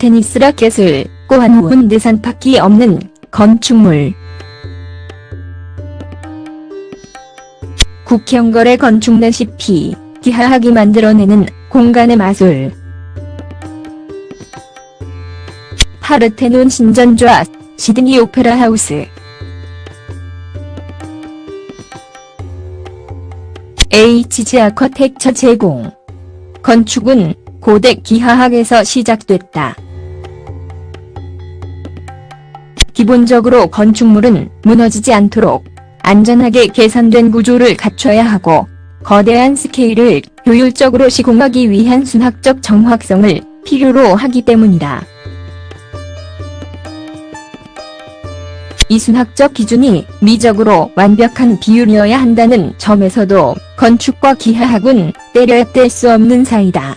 테니스 라켓을 꼬한 후은 내산밖이 없는 건축물. 국형거래 건축 레시피, 기하학이 만들어내는 공간의 마술. 파르테논 신전좌, 시드니 오페라 하우스. HG 아커텍처 제공. 건축은 고대 기하학에서 시작됐다. 기본적으로 건축물은 무너지지 않도록 안전하게 계산된 구조를 갖춰야 하고 거대한 스케일을 효율적으로 시공하기 위한 순학적 정확성을 필요로 하기 때문이다. 이 순학적 기준이 미적으로 완벽한 비율이어야 한다는 점에서도 건축과 기하학은 때려야 뗄 수 없는 사이다.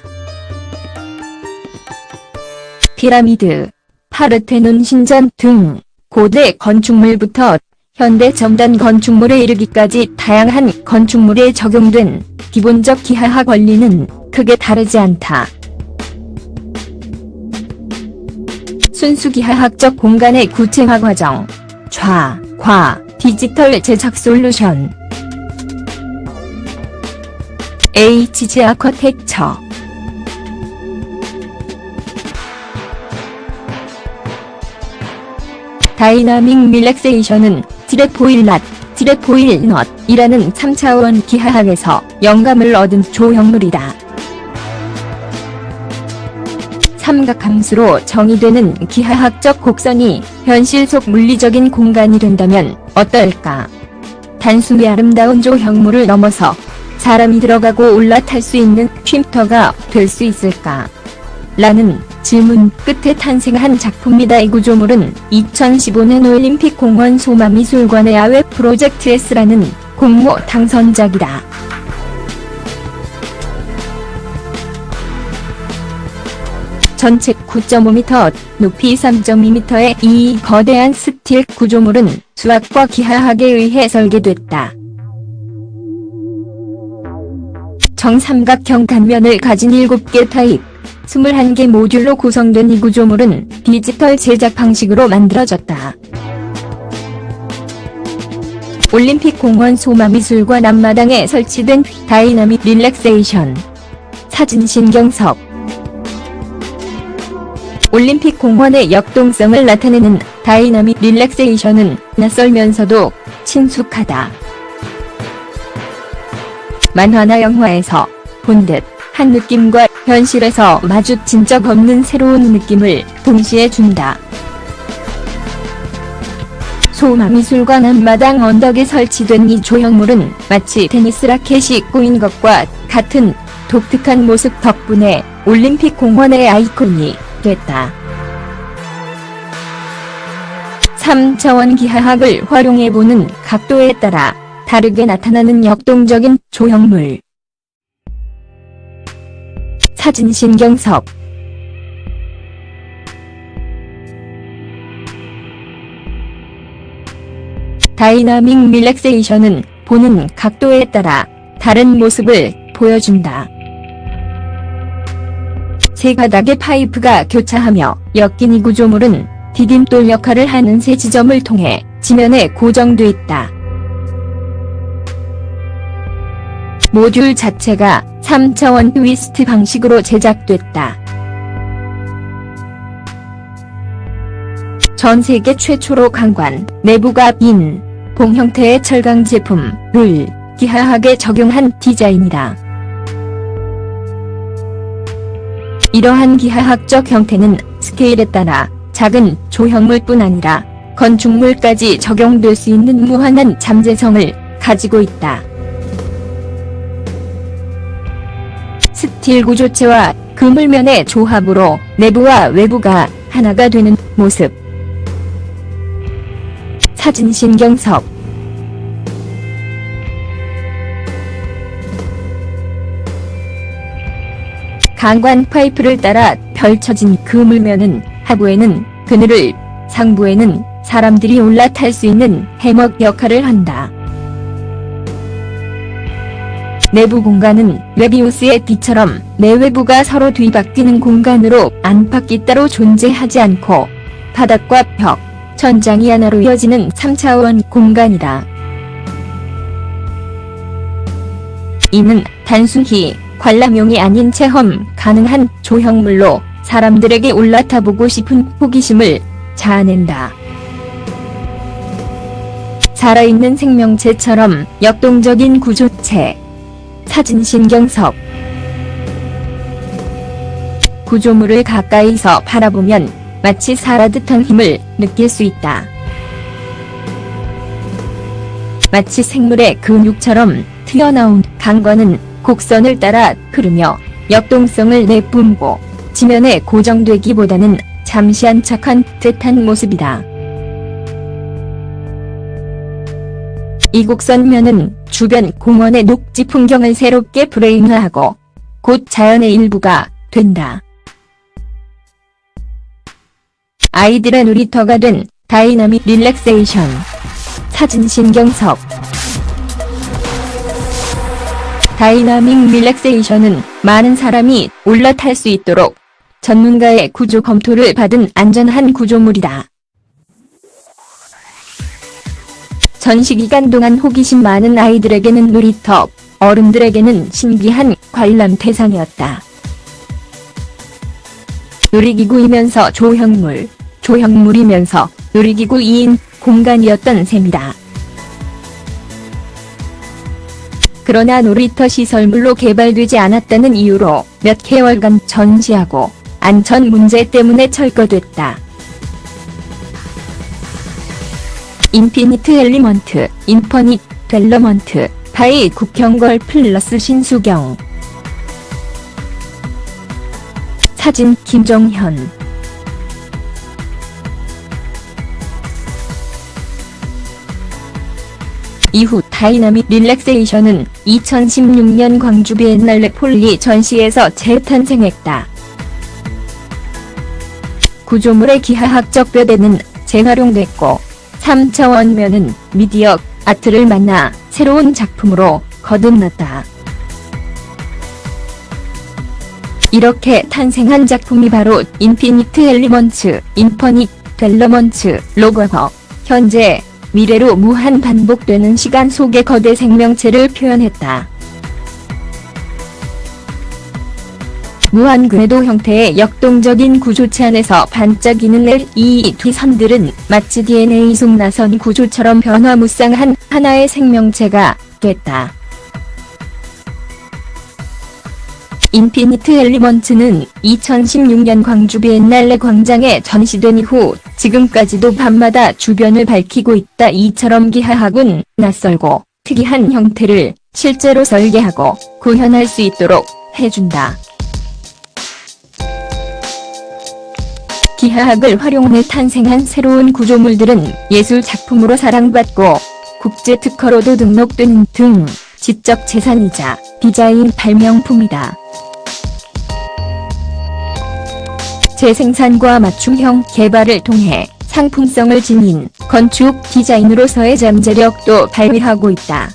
피라미드, 파르테논 신전 등 고대 건축물부터 현대 첨단 건축물에 이르기까지 다양한 건축물에 적용된 기본적 기하학 원리는 크게 다르지 않다. 순수 기하학적 공간의 구체화 과정, 좌, 과, 디지털 제작 솔루션 HG 아커텍처 다이나믹 릴렉세이션은 디레포일낫, 디레포일 넛이라는 3차원 기하학에서 영감을 얻은 조형물이다. 삼각함수로 정의되는 기하학적 곡선이 현실 속 물리적인 공간이 된다면 어떨까? 단순히 아름다운 조형물을 넘어서 사람이 들어가고 올라탈 수 있는 쉼터가 될 수 있을까? 라는 질문 끝에 탄생한 작품이다. 이 구조물은 2015년 올림픽 공원 소마미술관의 야외 프로젝트 S라는 공모 당선작이다. 전체 9.5m, 높이 3.2m의 이 거대한 스틸 구조물은 수학과 기하학에 의해 설계됐다. 정삼각형 단면을 가진 7개 타입, 21개 모듈로 구성된 이 구조물은 디지털 제작 방식으로 만들어졌다. 올림픽 공원 소마미술관 앞마당에 설치된 다이나믹 릴렉세이션 사진 신경섭 올림픽 공원의 역동성을 나타내는 다이나믹 릴렉세이션은 낯설면서도 친숙하다. 만화나 영화에서 본 듯 한 느낌과 현실에서 마주친 적 없는 새로운 느낌을 동시에 준다. 소마미술관 앞마당 언덕에 설치된 이 조형물은 마치 테니스 라켓이 꼬인 것과 같은 독특한 모습 덕분에 올림픽 공원의 아이콘이 됐다. 3차원 기하학을 활용해보는 각도에 따라 다르게 나타나는 역동적인 조형물. 사진 신경섭 다이나믹 릴렉세이션은 보는 각도에 따라 다른 모습을 보여준다. 세 가닥의 파이프가 교차하며 엮인 이 구조물은 디딤돌 역할을 하는 세 지점을 통해 지면에 고정돼 있다. 모듈 자체가 3차원 트위스트 방식으로 제작됐다. 전 세계 최초로 강관, 내부가 빈, 봉 형태의 철강 제품을 기하학에 적용한 디자인이다. 이러한 기하학적 형태는 스케일에 따라 작은 조형물뿐 아니라 건축물까지 적용될 수 있는 무한한 잠재성을 가지고 있다. 스틸 구조체와 그물면의 조합으로 내부와 외부가 하나가 되는 모습. 사진 신경섭 강관 파이프를 따라 펼쳐진 그물면은 하부에는 그늘을, 상부에는 사람들이 올라탈 수 있는 해먹 역할을 한다. 내부 공간은 웨비우스의 빛처럼 내외부가 서로 뒤바뀌는 공간으로 안팎이 따로 존재하지 않고 바닥과 벽, 천장이 하나로 이어지는 3차원 공간이다. 이는 단순히 관람용이 아닌 체험 가능한 조형물로 사람들에게 올라타보고 싶은 호기심을 자아낸다. 살아있는 생명체처럼 역동적인 구조체. 사진 신경석. 구조물을 가까이서 바라보면 마치 살아듯한 힘을 느낄 수 있다. 마치 생물의 근육처럼 튀어나온 강건은 곡선을 따라 흐르며 역동성을 내뿜고 지면에 고정되기보다는 잠시 안착한 듯한 모습이다. 이 곡선면은 주변 공원의 녹지 풍경을 새롭게 프레임화하고 곧 자연의 일부가 된다. 아이들의 놀이터가 된 다이나믹 릴렉세이션 사진 신경석 다이나믹 릴렉세이션은 많은 사람이 올라탈 수 있도록 전문가의 구조 검토를 받은 안전한 구조물이다. 전시기간 동안 호기심 많은 아이들에게는 놀이터, 어른들에게는 신비한 관람 대상이었다. 놀이기구이면서 조형물, 조형물이면서 놀이기구 2인 공간이었던 셈이다. 그러나 놀이터 시설물로 개발되지 않았다는 이유로 몇 개월간 전시하고 안전 문제 때문에 철거됐다. 인피니트 엘리먼트, 인퍼닛, 델러먼트, 바이 국형걸 플러스 신수경 사진 김정현 이후 다이나믹 릴렉세이션은 2016년 광주 비엔날레 폴리 전시에서 재탄생했다. 구조물의 기하학적 뼈대는 재활용됐고 3차원면은 미디어 아트를 만나 새로운 작품으로 거듭났다. 이렇게 탄생한 작품이 바로 인피니트 엘리먼츠, 인퍼닉 델러먼츠 로고서 현재 미래로 무한 반복되는 시간 속의 거대 생명체를 표현했다. 무한 궤도 형태의 역동적인 구조체 안에서 반짝이는 LED 선들은 마치 DNA 속 나선 구조처럼 변화무쌍한 하나의 생명체가 됐다. 인피니트 엘리먼츠는 2016년 광주 비엔날레 광장에 전시된 이후 지금까지도 밤마다 주변을 밝히고 있다. 이처럼 기하학은 낯설고 특이한 형태를 실제로 설계하고 구현할 수 있도록 해준다. 기하학을 활용해 탄생한 새로운 구조물들은 예술 작품으로 사랑받고 국제 특허로도 등록된 등 지적 재산이자 디자인 발명품이다. 재생산과 맞춤형 개발을 통해 상품성을 지닌 건축 디자인으로서의 잠재력도 발휘하고 있다.